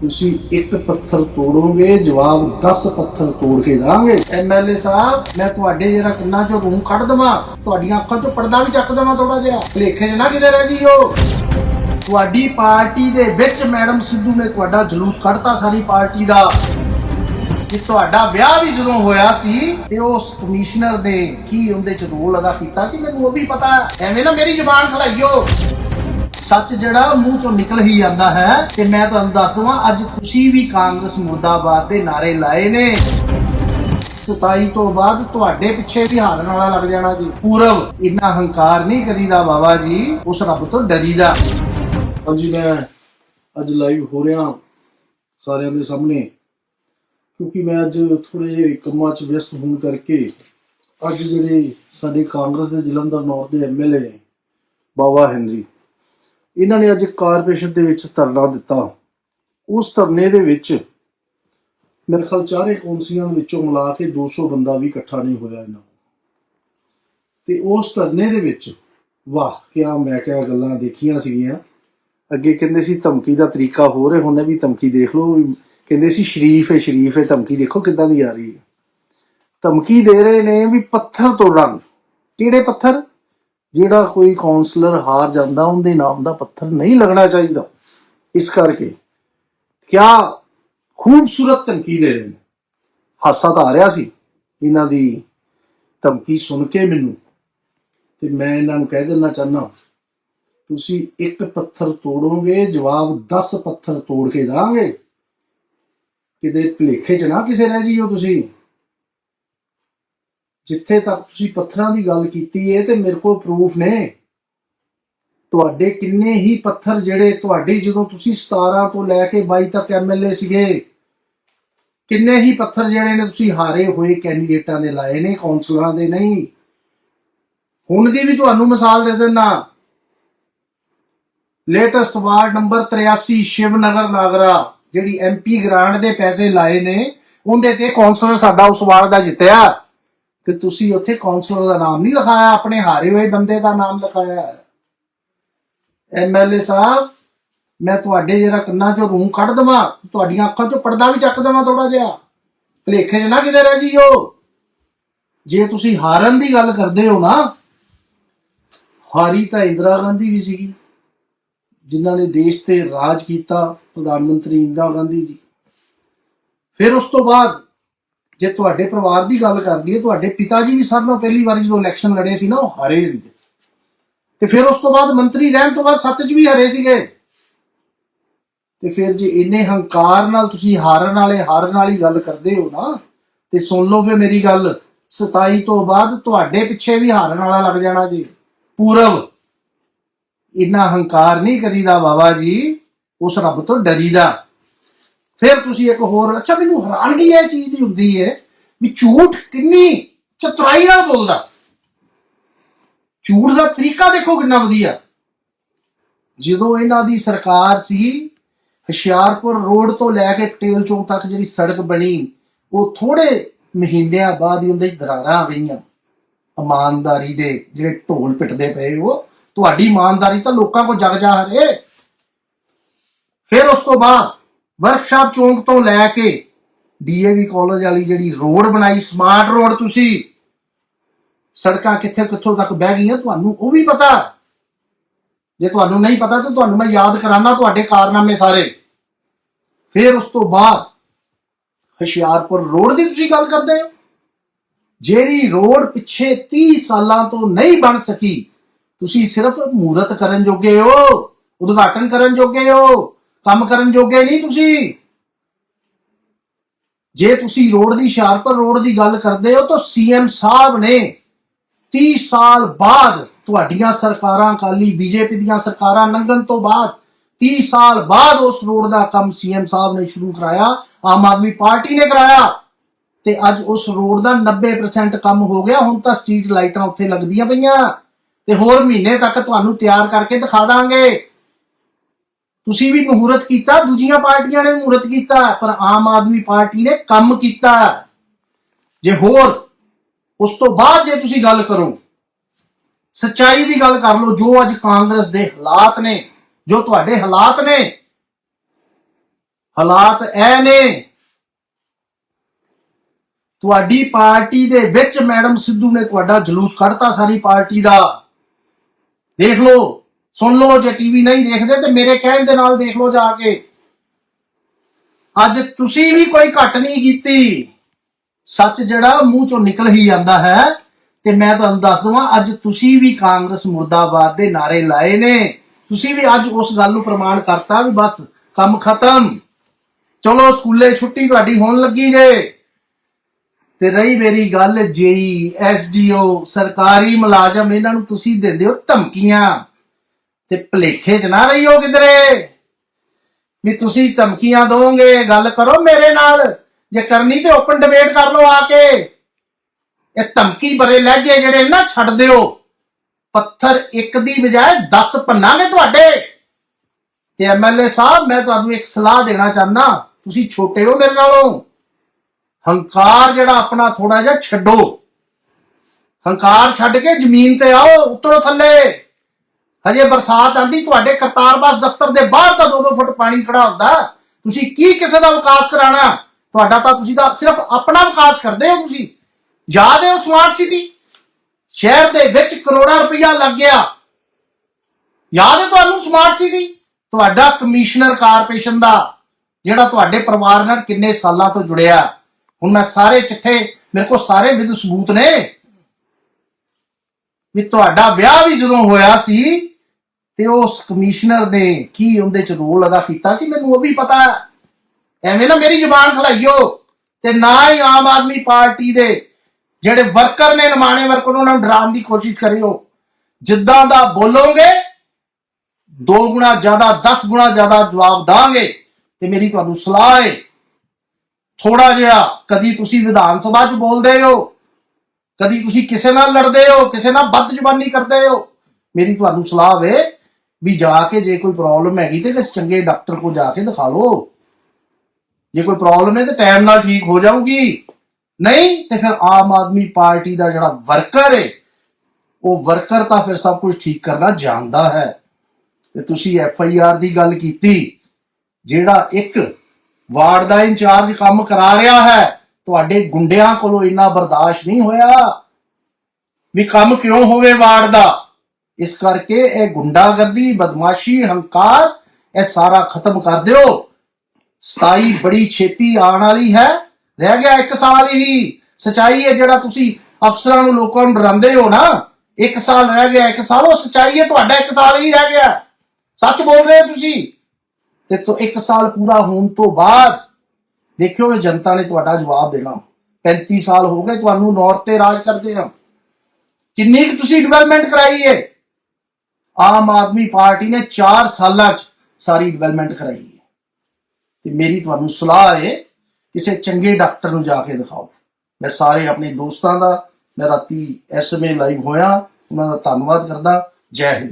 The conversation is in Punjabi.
ਤੁਸੀਂ ਇੱਕ ਪੱਥਰ ਤੋੜੋਗੇ, ਜਵਾਬ 10 ਪੱਥਰ ਤੋੜ ਕੇ ਦਾਂਗੇ। ਐਮਐਲਏ ਸਾਹਿਬ, ਮੈਂ ਤੁਹਾਡੇ ਜਿਹੜਾ ਕੰਨਾਂ ਚੋਂ ਰੂੰ ਕੱਢ ਦਵਾਂ। ਤੁਹਾਡੀਆਂ ਅੱਖਾਂ ਚੋਂ ਪਰਦਾ ਵੀ ਚੱਕ ਦਵਾਂ ਥੋੜਾ ਜਿਹਾ। ਭਲੇਖੇ ਨਾ ਕਿਤੇ ਰਹਿ ਜੀਓ। ਤੁਹਾਡੀ ਪਾਰਟੀ ਦੇ ਵਿੱਚ ਮੈਡਮ ਸਿੱਧੂ ਨੇ ਤੁਹਾਡਾ ਜਲੂਸ ਕੱਢਤਾ ਸਾਰੀ ਪਾਰਟੀ ਦਾ। ਕਿ ਤੁਹਾਡਾ ਵਿਆਹ ਵੀ ਜਦੋਂ ਹੋਇਆ ਸੀ, ਤੇ ਉਸ ਕਮਿਸ਼ਨਰ ਨੇ ਕੀ ਉਹਦੇ ਚ ਰੋਲ ਅਦਾ ਕੀਤਾ ਸੀ, ਮੈਨੂੰ ਉਹ ਵੀ ਪਤਾ। ਹੈ। ਐਵੇਂ ਨਾ ਮੇਰੀ ਜ਼ੁਬਾਨ ਖਲਾਈਓ। ਸੱਚ ਜਿਹੜਾ ਮੂੰਹ ਚੋਂ ਨਿਕਲ ਹੀ ਜਾਂਦਾ ਹੈ ਤੇ ਮੈਂ ਤੁਹਾਨੂੰ ਦੱਸ ਦਵਾਂ, ਅੱਜ ਤੁਸੀਂ ਵੀ ਕਾਂਗਰਸ ਮੁਰਦਾਬਾਦ ਦੇ ਨਾਰੇ ਲਾਏ ਨੇ। 27 ਤੋਂ ਬਾਅਦ ਤੁਹਾਡੇ ਪਿੱਛੇ ਵੀ ਹਾਰਨ ਵਾਲਾ ਲੱਗ ਜਾਣਾ ਜੀ। ਪੂਰਵ ਇੰਨਾ ਹੰਕਾਰ ਨਹੀਂ ਕਰੀਦਾ ਬਾਬਾ ਜੀ, ਉਸ ਰੱਬ ਤੋਂ ਡਰੀਦਾ। ਹਾਂਜੀ, ਮੈਂ ਅੱਜ ਲਾਈਵ ਹੋ ਰਿਹਾ ਸਾਰਿਆਂ ਦੇ ਸਾਹਮਣੇ, ਕਿਉਂਕਿ ਮੈਂ ਅੱਜ ਥੋੜੇ ਜਿਹੇ ਕੰਮਾਂ 'ਚ ਵਿਅਸਤ ਹੋਣ ਕਰਕੇ ਅੱਜ ਜਿਹੜੇ ਸਾਡੇ ਕਾਂਗਰਸ ਦੇ ਜਲੰਧਰ ਨੌਰ ਦੇ ਐਮਐਲਏ ਨੇ ਬਾਬਾ ਹੈਨਰੀ। ਇਹਨਾਂ ਨੇ ਅੱਜ ਕਾਰਪੋਰੇਸ਼ਨ ਦੇ ਵਿੱਚ ਧਰਨਾ ਦਿੱਤਾ। ਉਸ ਧਰਨੇ ਦੇ ਵਿੱਚ ਮੇਰੇ ਖਿਆਲ ਚਾਰੇ ਕੌਂਸਲੀਆਂ ਵਿੱਚੋਂ ਮਿਲਾ ਕੇ 200 ਬੰਦਾ ਵੀ ਇਕੱਠਾ ਨਹੀਂ ਹੋਇਆ ਇਹਨਾਂ ਤੇ ਉਸ ਧਰਨੇ ਦੇ ਵਿੱਚ ਵਾਹ, ਕਿਆ ਮੈਂ ਕਿਹਾ ਗੱਲਾਂ ਦੇਖੀਆਂ ਸੀਗੀਆਂ। ਅੱਗੇ ਕਹਿੰਦੇ ਸੀ, ਧਮਕੀ ਦਾ ਤਰੀਕਾ ਹੋਰ ਹੈ ਹੁਣੇ ਵੀ ਧਮਕੀ ਦੇਖ ਲਓ। ਵੀ ਕਹਿੰਦੇ ਸੀ, ਸ਼ਰੀਫ ਹੈ ਸ਼ਰੀਫ ਹੈ, ਧਮਕੀ ਦੇਖੋ ਕਿੱਦਾਂ ਦੀ ਆ ਰਹੀ ਹੈ। ਧਮਕੀ ਦੇ ਰਹੇ ਨੇ ਵੀ ਪੱਥਰ ਤੋੜਾਂਗੇ ਕਿਹੜੇ ਪੱਥਰ? ਜਿਹੜਾ ਕੋਈ ਕਾਉਂਸਲਰ ਹਾਰ ਜਾਂਦਾ, ਉਹਦੇ ਨਾਮ ਦਾ ਪੱਥਰ ਨਹੀਂ ਲੱਗਣਾ ਚਾਹੀਦਾ। ਇਸ ਕਰਕੇ ਕਿਆ ਖੂਬਸੂਰਤ ਧਮਕੀ ਦੇ ਰਹੇ ਨੇ। ਹਾਸਾ ਤਾਂ ਆ ਰਿਹਾ ਸੀ। ਇਹਨਾਂ ਦੀ ਧਮਕੀ ਸੁਣ ਕੇ ਮੈਨੂੰ ਤੇ ਮੈਂ ਇਹਨਾਂ ਨੂੰ ਕਹਿ ਦੇਣਾ ਚਾਹਨਾ ਤੁਸੀਂ ਇੱਕ ਪੱਥਰ ਤੋੜੋਗੇ, ਜਵਾਬ 10 ਪੱਥਰ ਤੋੜ ਕੇ ਦਾਂਗੇ। ਕਿਤੇ ਭਲੇਖੇ 'ਚ ਨਾ ਕਿਸੇ ਰਹਿ ਜੀਓ ਤੁਸੀਂ। ਜਿੱਥੇ ਤੱਕ ਤੁਸੀਂ ਪੱਥਰਾਂ ਦੀ ਗੱਲ ਕੀਤੀ ਏ ਤੇ ਮੇਰੇ ਕੋਲ ਪ੍ਰੂਫ ਨੇ। ਤੁਹਾਡੇ ਕਿੰਨੇ ਹੀ ਪੱਥਰ ਜਿਹੜੇ ਤੁਹਾਡੀ ਜਦੋਂ ਤੁਸੀਂ 17 ਤੋਂ ਲੈ ਕੇ 22 ਤੱਕ ਐਮਐਲਏ ਸੀਗੇ, ਕਿੰਨੇ ਹੀ ਪੱਥਰ ਜਿਹੜੇ ਨੇ ਤੁਸੀਂ ਹਾਰੇ ਹੋਏ ਕੈਂਡੀਡੇਟਾਂ ਦੇ ਲਾਏ ਨੇ ਕਾਉਂਸਲਰਾਂ ਦੇ ਨਹੀਂ। ਹੁਣ ਦੀ ਵੀ ਤੁਹਾਨੂੰ ਮਿਸਾਲ ਦੇ ਦਿੰਨਾ latest ward number 83 Shivnagar Nagra, ਜਿਹੜੀ ਐਮਪੀ ਗ੍ਰਾਂਟ ਦੇ ਪੈਸੇ ਲਾਏ ਨੇ, ਉਹਦੇ ਤੇ ਕਾਉਂਸਲਰ ਸਾਡਾ ਉਸ ਵਾਰਡ ਦਾ ਜਿੱਤਿਆ। ਤੇ ਤੁਸੀਂ ਉੱਥੇ ਕਾਉਂਸਲਰ ਦਾ ਨਾਮ ਨਹੀਂ ਲਿਖਾਇਆ, ਆਪਣੇ ਹਾਰੇ ਹੋਏ ਬੰਦੇ ਦਾ ਨਾਮ ਲਿਖਾਇਆ ਐਮਐਲਏ ਸਾਹਿਬ, ਮੈਂ ਤੁਹਾਡੇ ਜਿਹੜਾ ਕੰਨਾਂ ਚੋਂ ਰੂੰ ਕੱਢ ਦਵਾਂ, ਤੁਹਾਡੀਆਂ ਅੱਖਾਂ ਚੋਂ ਪਰਦਾ ਵੀ ਚੱਕ ਦਵਾਂ ਥੋੜਾ ਜਿਹਾ। ਭਲੇਖੇ 'ਚ ਨਾ ਕਿਤੇ ਰਹਿ ਜੀਓ। ਜੇ ਤੁਸੀਂ ਹਾਰਨ ਦੀ ਗੱਲ ਕਰਦੇ ਹੋ ਨਾ, ਹਾਰੀ ਤਾਂ ਇੰਦਰਾ ਗਾਂਧੀ ਵੀ ਸੀਗੀ, ਜਿਨ੍ਹਾਂ ਨੇ ਦੇਸ਼ ਤੇ ਰਾਜ ਕੀਤਾ, ਪ੍ਰਧਾਨ ਮੰਤਰੀ ਇੰਦਰਾ ਗਾਂਧੀ ਜੀ। ਫਿਰ ਉਸ ਤੋਂ ਬਾਅਦ ਜੇ ਤੁਹਾਡੇ ਪਰਿਵਾਰ ਦੀ ਗੱਲ ਕਰਦੀ ਹੈ ਤੁਹਾਡੇ ਪਿਤਾ ਜੀ ਵੀ ਸਾਰਿਆਂ ਨਾਲੋਂ ਪਹਿਲੀ ਵਾਰੀ ਜਦੋਂ ਇਲੈਕਸ਼ਨ ਲੜੇ ਸੀ ਨਾ, ਉਹ ਹਾਰੇ ਸੀ। ਤੇ ਫਿਰ ਉਸ ਤੋਂ ਬਾਅਦ ਮੰਤਰੀ ਰਹਿਣ ਤੋਂ ਬਾਅਦ ਸੱਤ ਚ ਵੀ ਹਾਰੇ ਸੀਗੇ। ਤੇ ਫਿਰ ਜੇ ਇੰਨੇ ਹੰਕਾਰ ਨਾਲ ਤੁਸੀਂ ਹਾਰਨ ਵਾਲੇ, ਹਾਰਨ ਵਾਲੀ ਗੱਲ ਕਰਦੇ ਹੋ ਨਾ, ਤੇ ਸੁਣ ਲਓ ਫਿਰ ਮੇਰੀ ਗੱਲ 27 ਤੋਂ ਬਾਅਦ ਤੁਹਾਡੇ ਪਿੱਛੇ ਵੀ ਹਾਰਨ ਵਾਲਾ ਲੱਗ ਜਾਣਾ ਜੀ। ਪੂਰਬ ਇੰਨਾ ਹੰਕਾਰ ਨਹੀਂ ਕਰੀਦਾ ਬਾਬਾ ਜੀ, ਉਸ ਰੱਬ ਤੋਂ ਡਰੀਦਾ। ਫਿਰ ਤੁਸੀਂ ਇੱਕ ਹੋਰ ਅੱਛਾ, ਮੈਨੂੰ ਹੈਰਾਨਗੀ ਇਹ ਚੀਜ਼ ਦੀ ਹੁੰਦੀ ਹੈ ਵੀ ਝੂਠ ਕਿੰਨੀ ਚਤੁਰਾਈ ਨਾਲ ਬੋਲਦਾ। ਝੂਠ ਦਾ ਤਰੀਕਾ ਦੇਖੋ ਕਿੰਨਾ ਵਧੀਆ। ਜਦੋਂ ਇਹਨਾਂ ਦੀ ਸਰਕਾਰ ਸੀ, ਹੁਸ਼ਿਆਰਪੁਰ ਰੋਡ ਤੋਂ ਲੈ ਕੇ ਪਟੇਲ ਚੌਂਕ ਤੱਕ ਜਿਹੜੀ ਸੜਕ ਬਣੀ, ਉਹ ਥੋੜੇ ਮਹੀਨਿਆਂ ਬਾਅਦ ਹੀ ਉਹਦੇ ਦਰਾਰਾਂ ਆ ਗਈਆਂ ਇਮਾਨਦਾਰੀ ਦੇ ਜਿਹੜੇ ਢੋਲ ਪਿੱਟਦੇ ਪਏ ਉਹ, ਤੁਹਾਡੀ ਇਮਾਨਦਾਰੀ ਤਾਂ ਲੋਕਾਂ ਕੋ ਜਗ ਜਾ ਹਰੇ। ਫਿਰ ਉਸ ਤੋਂ ਬਾਅਦ ਵਰਕਸ਼ਾਪ ਚੌਂਕ ਤੋਂ ਲੈ ਕੇ ਡੀਏਵੀ ਕਾਲਜ ਵਾਲੀ ਜਿਹੜੀ ਰੋਡ ਬਣਾਈ ਸਮਾਰਟ ਰੋਡ ਤੁਸੀਂ। ਸੜਕਾਂ ਕਿੱਥੇ ਕਿੱਥੋਂ ਤੱਕ ਬਹਿ ਗਈਆਂ, ਤੁਹਾਨੂੰ ਉਹ ਵੀ ਪਤਾ। ਜੇ ਤੁਹਾਨੂੰ ਨਹੀਂ ਪਤਾ ਤਾਂ ਤੁਹਾਨੂੰ ਮੈਂ ਯਾਦ ਕਰਾਂਗਾ ਤੁਹਾਡੇ ਕਾਰਨਾਮੇ ਸਾਰੇ। ਫਿਰ ਉਸ ਤੋਂ ਬਾਅਦ ਹੁਸ਼ਿਆਰਪੁਰ ਰੋਡ ਦੀ ਤੁਸੀਂ ਗੱਲ ਕਰਦੇ ਹੋ। ਜਿਹੜੀ ਰੋਡ ਪਿੱਛੇ 30 ਸਾਲਾਂ ਤੋਂ ਨਹੀਂ ਬਣ ਸਕੀ, ਤੁਸੀਂ ਸਿਰਫ ਮੂਰਤ ਕਰਨ ਜੋਗੇ ਹੋ, ਉਦਘਾਟਨ ਕਰਨ ਜੋਗੇ ਹੋ। ਕੰਮ ਕਰਨ ਜੋਗੇ ਨਹੀਂ ਤੁਸੀਂ? ਜੇ ਤੁਸੀਂ ਰੋਡ ਦੀ ਹੁਸ਼ਿਆਰਪੁਰ ਰੋਡ ਦੀ ਗੱਲ ਕਰਦੇ ਹੋ, ਤਾਂ ਸੀਐਮ ਸਾਹਿਬ ਨੇ 30 ਸਾਲ ਬਾਅਦ ਤੁਹਾਡੀਆਂ ਸਰਕਾਰਾਂ ਕਾਲੀ ਬੀਜੇਪੀ ਦੀਆਂ ਸਰਕਾਰਾਂ ਲੰਘਣ ਤੋਂ ਬਾਅਦ 30 ਸਾਲ ਬਾਅਦ ਉਸ ਰੋਡ ਦਾ ਕੰਮ ਸੀਐਮ ਸਾਹਿਬ ਨੇ ਸ਼ੁਰੂ ਕਰਾਇਆ, ਆਮ ਆਦਮੀ ਪਾਰਟੀ ਨੇ ਕਰਾਇਆ। ਤੇ ਅੱਜ ਉਸ ਰੋਡ ਦਾ 90% ਕੰਮ ਹੋ ਗਿਆ, ਹੁਣ ਤਾਂ ਸਟਰੀਟ ਲਾਈਟਾਂ ਉੱਥੇ ਲੱਗਦੀਆਂ ਪਈਆਂ। ਤੇ ਹੋਰ ਮਹੀਨੇ ਤੱਕ ਤੁਹਾਨੂੰ ਤਿਆਰ ਕਰਕੇ ਦਿਖਾ ਦਾਂਗੇ। ਤੁਸੀਂ ਵੀ ਮਹੂਰਤ ਕੀਤਾ, ਦੂਜੀਆਂ ਪਾਰਟੀਆਂ ਨੇ ਮਹੂਰਤ ਕੀਤਾ, ਪਰ ਆਮ ਆਦਮੀ ਪਾਰਟੀ ਨੇ ਕੰਮ ਕੀਤਾ। ਜੇ ਹੋਰ, ਉਸ ਤੋਂ ਬਾਅਦ ਜੇ ਤੁਸੀਂ ਗੱਲ ਕਰੋ, ਸੱਚਾਈ ਦੀ ਗੱਲ ਕਰ ਲਓ, ਜੋ ਅੱਜ ਕਾਂਗਰਸ ਦੇ ਹਾਲਾਤ ਨੇ, ਜੋ ਤੁਹਾਡੇ ਹਾਲਾਤ ਨੇ, ਹਾਲਾਤ ਇਹ ਨੇ, ਤੁਹਾਡੀ ਪਾਰਟੀ ਦੇ ਵਿੱਚ ਮੈਡਮ ਸਿੱਧੂ ਨੇ ਤੁਹਾਡਾ ਜਲੂਸ ਕੱਢਤਾ ਸਾਰੀ ਪਾਰਟੀ ਦਾ। ਦੇਖ ਲਓ ਸੁਣ ਲਓ, ਜੇ ਟੀਵੀ ਨਹੀਂ ਦੇਖਦੇ ਤੇ ਮੇਰੇ ਕਹਿਣ ਦੇ ਨਾਲ ਦੇਖ ਲਓ ਜਾ ਕੇ। ਅੱਜ ਤੁਸੀਂ ਵੀ ਕੋਈ ਘਟ ਨਹੀਂ ਕੀਤੀ। ਸੱਚ ਜਿਹੜਾ ਮੂੰਹ ਚੋਂ ਨਿਕਲ ਹੀ ਜਾਂਦਾ ਹੈ ਤੇ ਮੈਂ ਤੁਹਾਨੂੰ ਦੱਸ ਦਵਾਂ, ਅੱਜ ਤੁਸੀਂ ਵੀ ਕਾਂਗਰਸ ਮੁਰਦਾਬਾਦ ਦੇ ਨਾਰੇ ਲਾਏ ਨੇ। ਤੁਸੀਂ ਵੀ ਅੱਜ ਉਸ ਗੱਲ ਨੂੰ ਪ੍ਰਮਾਣ ਕਰਤਾ ਵੀ ਬਸ ਕੰਮ ਖਤਮ। ਚਲੋ, ਸਕੂਲੇ ਛੁੱਟੀ ਤੁਹਾਡੀ ਹੋਣ ਲੱਗੀ ਜੇ। ਤੇ ਰਹੀ ਮੇਰੀ ਗੱਲ ਜੇਈ ਐਸਡੀਓ ਸਰਕਾਰੀ ਮੁਲਾਜ਼ਮ, ਇਹਨਾਂ ਨੂੰ ਤੁਸੀਂ ਦਿੰਦੇ ਹੋ ਧਮਕੀਆਂ। ਤੇ ਭਲੇਖੇ 'ਚ ਨਾ ਰਹੀਓ ਕਿਧਰੇ। ਵੀ ਤੁਸੀਂ ਧਮਕੀਆਂ ਦੋਗੇ, ਗੱਲ ਕਰੋ ਮੇਰੇ ਨਾਲ। ਜੇ ਕਰਨੀ ਤੇ ਓਪਨ ਡਿਬੇਟ ਕਰ ਲਓ ਆ ਕੇ। ਇਹ ਧਮਕੀ ਭਰੇ ਲਹਿਜੇ ਜਿਹੜੇ ਨਾ ਛੱਡ ਦਿਓ। ਪੱਥਰ ਇੱਕ ਦੀ ਬਜਾਏ 10 ਪੰਨਾਂਗੇ ਤੁਹਾਡੇ। ਤੇ ਐਮਐਲਏ ਸਾਹਿਬ, ਮੈਂ ਤੁਹਾਨੂੰ ਇੱਕ ਸਲਾਹ ਦੇਣਾ ਚਾਹਨਾ। ਤੁਸੀਂ ਛੋਟੇ ਹੋ ਮੇਰੇ ਨਾਲੋਂ। ਹੰਕਾਰ ਜਿਹੜਾ ਆਪਣਾ ਥੋੜਾ ਜਿਹਾ ਛੱਡੋ। ਹੰਕਾਰ ਛੱਡ ਕੇ ਜ਼ਮੀਨ ਤੇ ਆਓ, ਉਤਰੋ ਥੱਲੇ। ਹਜੇ ਬਰਸਾਤ ਆਂਦੀ, ਤੁਹਾਡੇ ਕਰਤਾਰਬਾਸ ਦਫ਼ਤਰ ਦੇ ਬਾਹਰ ਤਾਂ 2-2 ਫੁੱਟ ਪਾਣੀ ਖੜਾ ਹੁੰਦਾ। ਤੁਸੀਂ ਕੀ ਕਿਸੇ ਦਾ ਵਿਕਾਸ ਕਰਾਣਾ? ਤੁਹਾਡਾ ਤਾਂ ਤੁਸੀਂ ਤਾਂ ਸਿਰਫ ਆਪਣਾ ਵਿਕਾਸ ਕਰਦੇ ਹੋ ਤੁਸੀਂ। ਯਾਦ ਹੈ ਸਮਾਰਟ ਸਿਟੀ? ਸ਼ਹਿਰ ਦੇ ਵਿੱਚ ਕਰੋੜਾਂ ਰੁਪਇਆ ਲੱਗ ਗਿਆ। ਯਾਦ ਹੈ ਤੁਹਾਨੂੰ ਸਮਾਰਟ ਸਿਟੀ? ਤੁਹਾਡਾ ਕਮਿਸ਼ਨਰ ਕਾਰਪੋਰੇਸ਼ਨ ਦਾ, ਜਿਹੜਾ ਤੁਹਾਡੇ ਪਰਿਵਾਰ ਨਾਲ ਕਿੰਨੇ ਸਾਲਾਂ ਤੋਂ ਜੁੜਿਆ। ਹੁਣ ਮੈਂ ਸਾਰੇ ਚਿੱਠੇ, ਮੇਰੇ ਕੋਲ ਸਾਰੇ ਵਿਦ ਸਬੂਤ ਨੇ। ਵੀ ਤੁਹਾਡਾ ਵਿਆਹ ਵੀ ਜਦੋਂ ਹੋਇਆ ਸੀ ਤੇ ਉਸ ਕਮਿਸ਼ਨਰ ਨੇ ਕੀ ਉਹਦੇ ਚ ਰੋਲ ਅਦਾ ਕੀਤਾ ਸੀ, ਮੈਨੂੰ ਉਹ ਵੀ ਪਤਾ ਹੈ। ਐਵੇਂ ਨਾ ਮੇਰੀ ਜ਼ੁਬਾਨ ਖਲਾਈਓ ਤੇ ਨਾ ਹੀ ਆਮ ਆਦਮੀ ਪਾਰਟੀ ਦੇ ਜਿਹੜੇ ਵਰਕਰ ਨੇ, ਨਮਾਣੇ ਵਰਕਰ, ਉਹਨਾਂ ਨੂੰ ਡਰਾਉਣ ਦੀ ਕੋਸ਼ਿਸ਼ ਕਰਿਓ ਜਿੱਦਾਂ ਦਾ ਬੋਲੋਗੇ, ਦੋ ਗੁਣਾ ਜ਼ਿਆਦਾ 10 ਗੁਣਾ ਜ਼ਿਆਦਾ ਜਵਾਬ ਦਾਂਗੇ ਤੇ ਮੇਰੀ ਤੁਹਾਨੂੰ ਸਲਾਹ ਹੈ ਥੋੜਾ ਜਿਹਾ, ਕਦੀ ਤੁਸੀਂ ਵਿਧਾਨ ਸਭਾ 'ਚ ਬੋਲਦੇ ਹੋ, ਕਦੀ ਤੁਸੀਂ ਕਿਸੇ ਨਾਲ ਲੜਦੇ ਹੋ, ਕਿਸੇ ਨਾਲ ਵੱਧ ਜ਼ੁਬਾਨੀ ਕਰਦੇ ਹੋ, ਮੇਰੀ ਤੁਹਾਨੂੰ ਸਲਾਹ ਵੇ ਵੀ ਜਾ ਕੇ ਜੇ ਕੋਈ ਪ੍ਰੋਬਲਮ ਹੈਗੀ ਤੇ ਕਿਸੇ ਚੰਗੇ ਡਾਕਟਰ ਕੋਲ ਜਾ ਕੇ ਦਿਖਾ ਲਓ ਜੇ ਕੋਈ ਪ੍ਰੋਬਲਮ ਹੈ ਤੇ ਟਾਈਮ ਨਾਲ ਠੀਕ ਹੋ ਜਾਊਗੀ। ਨਹੀਂ, ਤੇ ਫਿਰ ਆਮ ਆਦਮੀ ਪਾਰਟੀ ਦਾ ਜਿਹੜਾ ਵਰਕਰ ਹੈ ਉਹ ਵਰਕਰ ਤਾਂ ਫਿਰ ਸਭ ਕੁਝ ਠੀਕ ਕਰਨਾ ਜਾਣਦਾ ਹੈ। ਤੇ ਤੁਸੀਂ ਐਫ ਆਈ ਆਰ ਦੀ ਗੱਲ ਕੀਤੀ, ਜਿਹੜਾ ਇੱਕ ਵਾਰਡ ਦਾ ਇੰਚਾਰਜ ਕੰਮ ਕਰਾ ਰਿਹਾ ਹੈ, ਤੁਹਾਡੇ ਗੁੰਡਿਆਂ ਕੋਲੋਂ ਇੰਨਾ ਬਰਦਾਸ਼ਤ ਨਹੀਂ ਹੋਇਆ ਵੀ ਕੰਮ ਕਿਉਂ ਹੋਵੇ ਵਾਰਡ ਦਾ? ਇਸ ਕਰਕੇ ਇਹ ਗੁੰਡਾਗਰਦੀ, ਬਦਮਾਸ਼ੀ, ਹੰਕਾਰ, ਇਹ ਸਾਰਾ ਖਤਮ ਕਰ ਦਿਓ। 27 ਬੜੀ ਛੇਤੀ ਆਉਣ ਵਾਲੀ ਹੈ। ਰਹਿ ਗਿਆ 1 ਸਾਲ ਹੀ। ਸਚਾਈ ਹੈ ਜਿਹੜਾ ਤੁਸੀਂ ਅਫਸਰਾਂ ਨੂੰ ਲੋਕਾਂ ਨੂੰ ਡਰਾਉਂਦੇ ਹੋ ਨਾ 1 ਸਾਲ ਰਹਿ ਗਿਆ 1 ਸਾਲ, ਉਹ ਸਚਾਈ ਹੈ, ਤੁਹਾਡਾ 1 ਸਾਲ ਹੀ ਰਹਿ ਗਿਆ। ਸੱਚ ਬੋਲ ਰਹੇ ਹੋ ਤੁਸੀਂ? ਤੇ ਤੋਂ 1 ਸਾਲ ਪੂਰਾ ਹੋਣ ਤੋਂ ਬਾਅਦ, ਦੇਖਿਓ ਇਹ ਜਨਤਾ ਨੇ ਤੁਹਾਡਾ ਜਵਾਬ ਦੇਣਾ। 35 ਸਾਲ ਹੋ ਗਏ, ਤੁਹਾਨੂੰ ਨੌਰਥ ਤੇ ਰਾਜ ਕਰਦੇ ਆ। ਕਿੰਨੀ ਕੁ ਤੁਸੀਂ ਡਿਵੈਲਪਮੈਂਟ ਕਰਾਈ ਹੈ ਆਮ ਆਦਮੀ ਪਾਰਟੀ ਨੇ 4 ਸਾਲਾਂ 'ਚ ਸਾਰੀ ਡਿਵੈਲਪਮੈਂਟ ਕਰਾਈ ਹੈ। ਤੇ ਮੇਰੀ ਤੁਹਾਨੂੰ ਸਲਾਹ ਹੈ, ਕਿਸੇ ਚੰਗੇ ਡਾਕਟਰ ਨੂੰ ਜਾ ਕੇ ਦਿਖਾਓ। ਮੈਂ ਸਾਰੇ ਆਪਣੇ ਦੋਸਤਾਂ ਦਾ, ਮੈਂ ਰਾਤੀ ਐਸਐਮਏ ਲਾਈਵ ਹੋਇਆ, ਉਹਨਾਂ ਦਾ ਧੰਨਵਾਦ ਕਰਦਾ। ਜੈ ਹਿੰਦ।